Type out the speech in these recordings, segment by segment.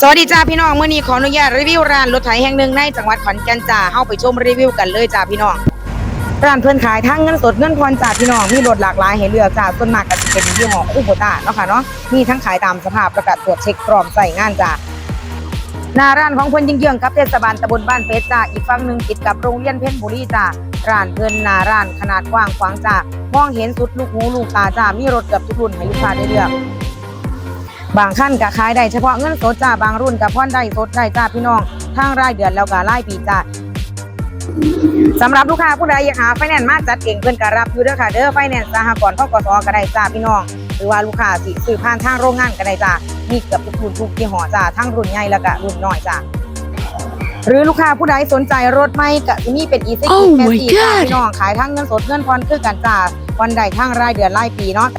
สวัสดีจ้าพี่น้องเมื่อนี้ขออนุญาตรีวิวร้านรถไถแห่งหนึ่งในจังหวัดขอนแก่นจ้าเข้าไปชมรีวิวกันเลยจ้าพี่น้องร้านเพื่อนขายทั้งเงินสดเงินผ่อนจ้าพี่น้องมีรถหลากหลายให้เลือกจ้าส่วนมากก็จะเป็นยี่ห้อคู่โบต้าเนาะค่ะเนาะมีทั้งขายตามสภาพประกาศตรวจเช็คพร้อมใส่งานจ้าหน้าร้านของเพิ่อนยิ่งเยื้องกับเทศบาลตำบลบ้านเพชรจ้าอีกฝั่งหนึ่งติดกับโรงเรียนเพ่นบุรีจ้าร้านเพิ่อนหน้าร้านขนาดกว้างขวางจ้ามองเห็นสุดลูกหูลูกตาจ้ามีรถเกือบทุกรุ่นให้ลูกค้าได้เลือก บางขั้นก็ขายได้เฉพาะเงินสดจ้าบางรุ่นกับพ่อนได้สดได้จ้าพี่น้องทางรายเดือนแล้วก็รายปีจ้าสำหรับลูกค้าผู้ใดอยากหาไฟแนนซ์มาจัดเก่งเพิ่อนก็รับอยู่เด้อค่ะเด้อไฟแนนซ์สหกรณ์ทกสก็ได้จ้าพี่น้อง หรือว่าลูกค้าสิซื้อผ่านทางโรงงานก็ได้จ้ามีเกือบทุกรุ่นทุกยี่ห้อจ้าทั้งรุ่นใหญ่แล้วก็รุ่นน้อยจ้าหรือลูกค้าผู้ใดสนใจรถไม่ก็สิมีเป็นอีซิ Oh แม my ซี่จ้าพี่น้องขายทั้งเงินสดเงินผ่อนคือกันจ้าวันใดทั้งรายเดือนรายปีเนาะ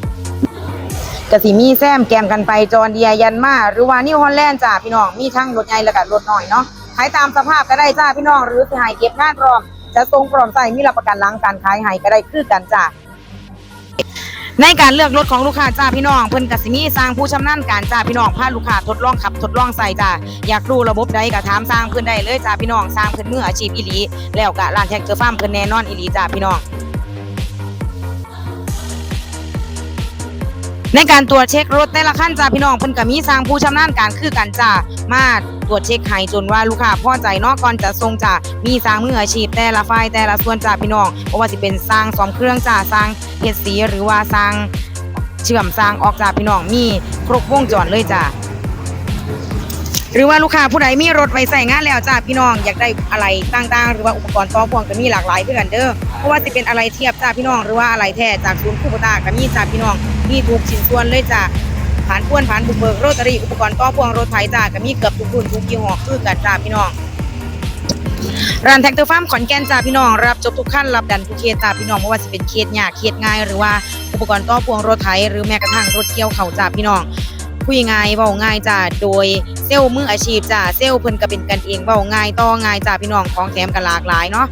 กสิมีแซมแกมกันไปจอนเดียยันมาหรือว่านิวฮอลแลนด์จ้าพี่น้องมีทั้งรถใหญ่และก็รถน้อยเนาะขายตามสภาพก็ได้จ้าพี่น้องหรือสิให้เก็บงานพร้อม จะทรงพร้อมใส่มีรับประกันหลังการขายให้ก็ได้คือกันจ้าในการเลือกรถของลูกค้าจ้าพี่น้องเพิ่นกสิมีสร้างผู้ชำนาญการจ้าพี่น้องพาลูกค้าทดลองขับทดลองใส่จ้าอยากรู้ระบบใดก็ถามสร้างเพิ่นได้เลยจ้าพี่น้องสร้างเพิ่นมืออาชีพอีหลีแล้วก็ร้านแท็กเตอร์ฟาร์มเพิ่นแน่นอนอีหลีจ้าพี่น้อง ในการตรวจเช็ครถแต่ละขั้นจ้าพี่น้องเพิ่นก็มีสร้างผู้ชำนาญการคือกันจ้ามาตรวจเช็คให้จนว่าลูกค้าพอใจเนาะก่อนจะส่งจ้ามีสร้างมืออาชีพแต่ละฝ่ายแต่ละส่วนจ้าพี่น้องบ่ว่าสิเป็นสร้างซ่อมเครื่องจ้าสร้างเฮ็ดสีหรือว่าสร้างเชื่อมสร้างออกจ้าพี่น้องมีครบวงจรเลยจ้าหรือว่าลูกค้าผู้ใดมีรถไว้ใส่งานแล้วจ้าพี่น้องอยากได้อะไรต่างๆ หรือว่าอุปกรณ์ต่อพ่วงก็มีหลากหลายคือกันเด้อเพราะว่าสิเป็นอะไรเทียบจ้าพี่น้องหรือว่าอะไรแท้จากศูนย์คู่ตาก็มีจ้าพี่น้อง มีทุกชิ้นส่วนเลยจ้ะผ่านพ่วนผ่านบุกเบิกโรตารีอุปกรณ์ต่อพวงรถไถจ้าก็มีเกือบทุกรุ่นทุกยี่ห้อคือกันจ้าพี่น้องร้านแท็กเตอร์ฟาร์มขอนแก่นจ้าพี่น้อง รับจบทุกขั้นรับดันทุกเคสจ้าพี่น้องไม่ว่าจะเป็นเคสยากเคสง่าย หรือว่าอุปกรณ์ต่อพวงรถไถหรือแม้กระทั่งรถเกี่ยวเข่าจ้าพี่น้องคุยง่ายเว้าง่ายจ้าโดยเซลล์มืออาชีพจ้าเซลล์เพิ่นก็เป็นกันเองเว้าง่ายต่อง่ายจ้าพี่น้องของแถมกันหลากหลายเนาะ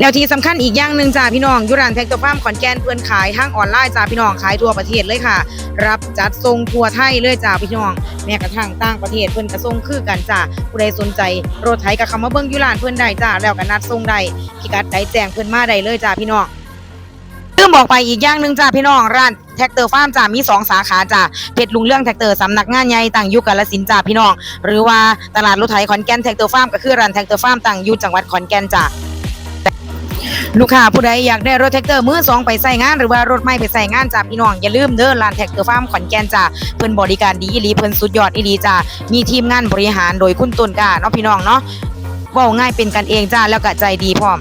แล้วที่สำคัญอีกอย่างหนึ่งจ้าพี่น้องยุรานแท็กเตอร์ฟาร์มขอนแก่นเพื่อนขายทางออนไลน์จ้าพี่น้องขายทั่วประเทศเลยค่ะ รับจัดส่งทั่วไทยเลยจ้าพี่น้องแม้กระทั่งต่างประเทศเพื่อนก็ส่งคือกันจ้าผู้ใดสนใจรถไถก็เข้ามาเบิ่งยุรานเพื่อนได้จ้าแล้วก็นัดส่งได้พิกัดใดแจ้งเพื่อนมาได้เลยจ้าพี่น้องลืมบอกไปอีกอย่างหนึ่งจ้าพี่น้องร้านแท็กเตอร์ฟาร์มจ้ามีสองสาขาจ้าเพชรลุงเรื่องแท็กเตอร์สำนักงานใหญ่ตั้งอยู่กาฬสินจ้าพี่น้อง หรือว่าตลาดรถไถขอนแก่นแท็กเตอร์ฟาร์มก็คือร้านแท็กเตอร์ฟาร์มตั้งอยู่จังหวัดขอนแก่นจ้า ลูกค้าผู้ใดอยากได้รถแท็กเตอร์มือสองไปใส่งาน หรือว่ารถไม่ไปใส่งานจ้าพี่น้อง อย่าลืมเด้อร้านแท็กเตอร์ฟาร์มขอนแก่นจ้าเพิ่นบริการดีอีหลีเพิ่นสุดยอดอีหลีจ้ามีทีมงานบริหารโดยคุณตุนกาเนาะพี่น้องเนาะเว้าง่ายเป็นกันเองจ้าแล้วก็ใจดีพร้อม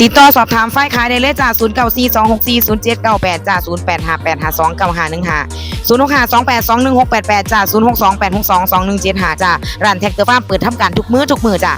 ติดต่อสอบถามฝ่ายขายได้เลยจ้า0 9 4 2 6 4 0 7 9 8จ้า0 8 5 8 5 2 9 5 1 5 0 6 5 2 8 2 1 6 8 8จ้า0 6 2 8 6 2 2 1 7 5จ้าร้านแท็กเตอร์ฟาร์มเปิดทำการทุกมื้อทุกมื้อจ้า